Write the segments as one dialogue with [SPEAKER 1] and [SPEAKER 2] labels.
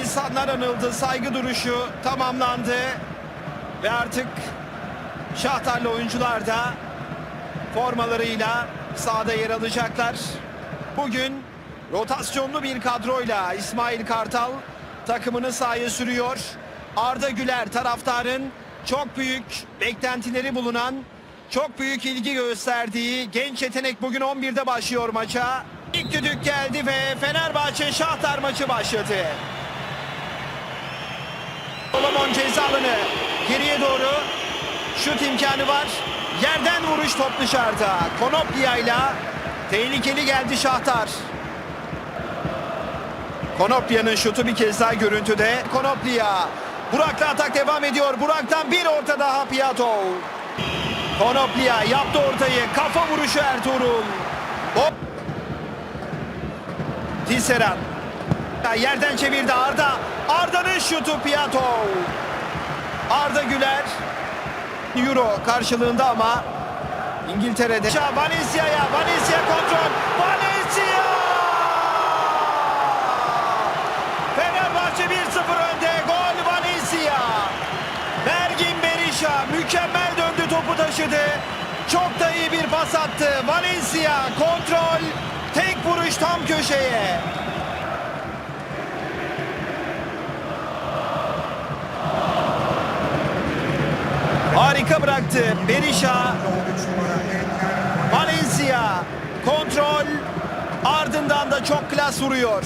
[SPEAKER 1] İnsanlar anıldı, saygı duruşu tamamlandı. Ve artık Şahtarlı oyuncular da formalarıyla sahada yer alacaklar. Bugün rotasyonlu bir kadroyla İsmail Kartal takımını sahaya sürüyor. Arda Güler taraftarın çok büyük beklentileri bulunan, çok büyük ilgi gösterdiği genç yetenek bugün 11'de başlıyor maça. İlk düdük geldi ve Fenerbahçe Şahtar maçı başladı. Solomon ceza alanı geriye doğru şut imkanı var. Yerden vuruş top dışarıda. Konoplia ile tehlikeli geldi Şahtar. Konoplia'nın şutu bir kez daha görüntüde. Konoplia. Burak'la atak devam ediyor. Burak'tan bir orta daha Piatov. Konoplia yaptı ortayı. Kafa vuruşu Ertuğrul. Hop. Tisserand. Yerden çevirdi Arda. Arda'nın şutu Piatov. Arda Güler. Euro karşılığında ama İngiltere'de. Valencia'ya. Valencia kontrol. Valencia! Fenerbahçe 1-0 önde. Gol Valencia. Bergin Berisha mükemmel döndü topu taşıdı. Çok da iyi bir pas attı. Valencia kontrol. Tek vuruş tam köşeye. Harika bıraktı. Berisha. Valencia. Kontrol. Ardından da çok klas vuruyor.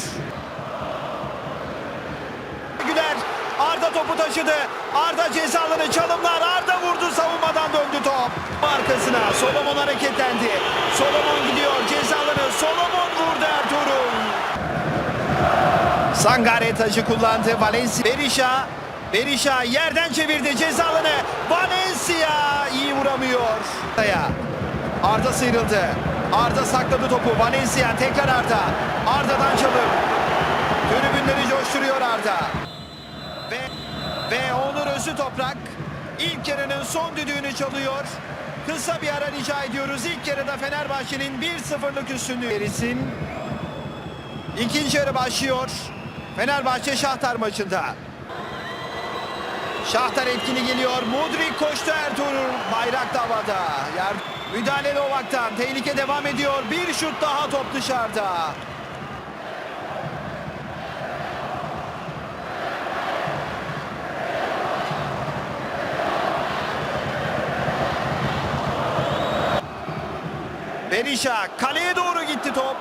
[SPEAKER 1] Güler. Arda topu taşıdı. Arda cezaları çalımlar. Arda vurdu savunmadan döndü top. Arkasına Solomon hareketlendi. Solomon gidiyor cezaları. Solomon vurdu Ertuğrul. Sangare taşı kullandı. Valencia. Berisha. Berisha yerden çevirdi cezalarını. Valencia iyi vuramıyor. Arda sıyrıldı. Arda sakladı topu. Valencia tekrar Arda. Arda'dan çalım. Tribünleri coşturuyor Arda. Ve ve Onur Özü Toprak ilk yarının son düdüğünü çalıyor. Kısa bir ara rica ediyoruz. İlk yarıda Fenerbahçe'nin 1-0'lık üstünlüğü verilsin. İkinci yarı başlıyor. Fenerbahçe Şahtar maçında. Şahtar etkili geliyor. Mudrik koştu Ertuğrul. Bayrak da havada. Yer... Müdahale Novak'tan. Tehlike devam ediyor. Bir şut daha top dışarıda. Berisha kaleye doğru gitti top.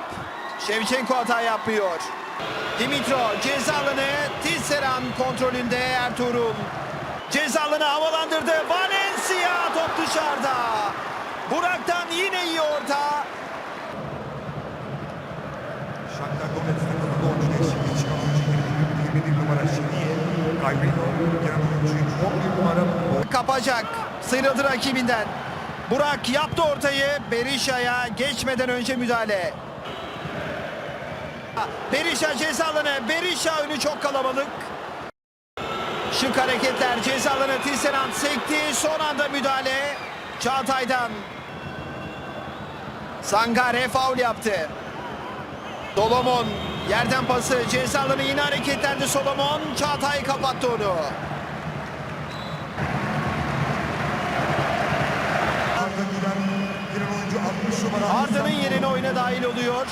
[SPEAKER 1] Şevçenko hata yapmıyor. Dimitro ceza alanı Tisseran kontrolünde Ertuğrul. Ceza alanı havalandırdı. Valencia top dışarıda. Burak'tan yine iyi orta.
[SPEAKER 2] Shakhtar Donetsk takımı golcü değişikliği çıkan oyuncu 21 numara Şiniye, Gavrilo, giren oyuncu 11 numara
[SPEAKER 1] Kapacak. Sıyrıldı rakibinden. Burak yaptı ortayı. Berisha'ya geçmeden önce müdahale. Berisha ceza alanı. Berisha önü çok kalabalık. Şık hareketler ceza alanı Tisserand sekti. Son anda müdahale. Çağatay'dan. Sangare faul yaptı. Solomon yerden pası ceza alanı yine hareketlendi Solomon. Çağatay kapattı onu.
[SPEAKER 2] Arda Güler, giren oyuncu 60 numara
[SPEAKER 1] Arda'nın yerine oyuna dahil oluyor.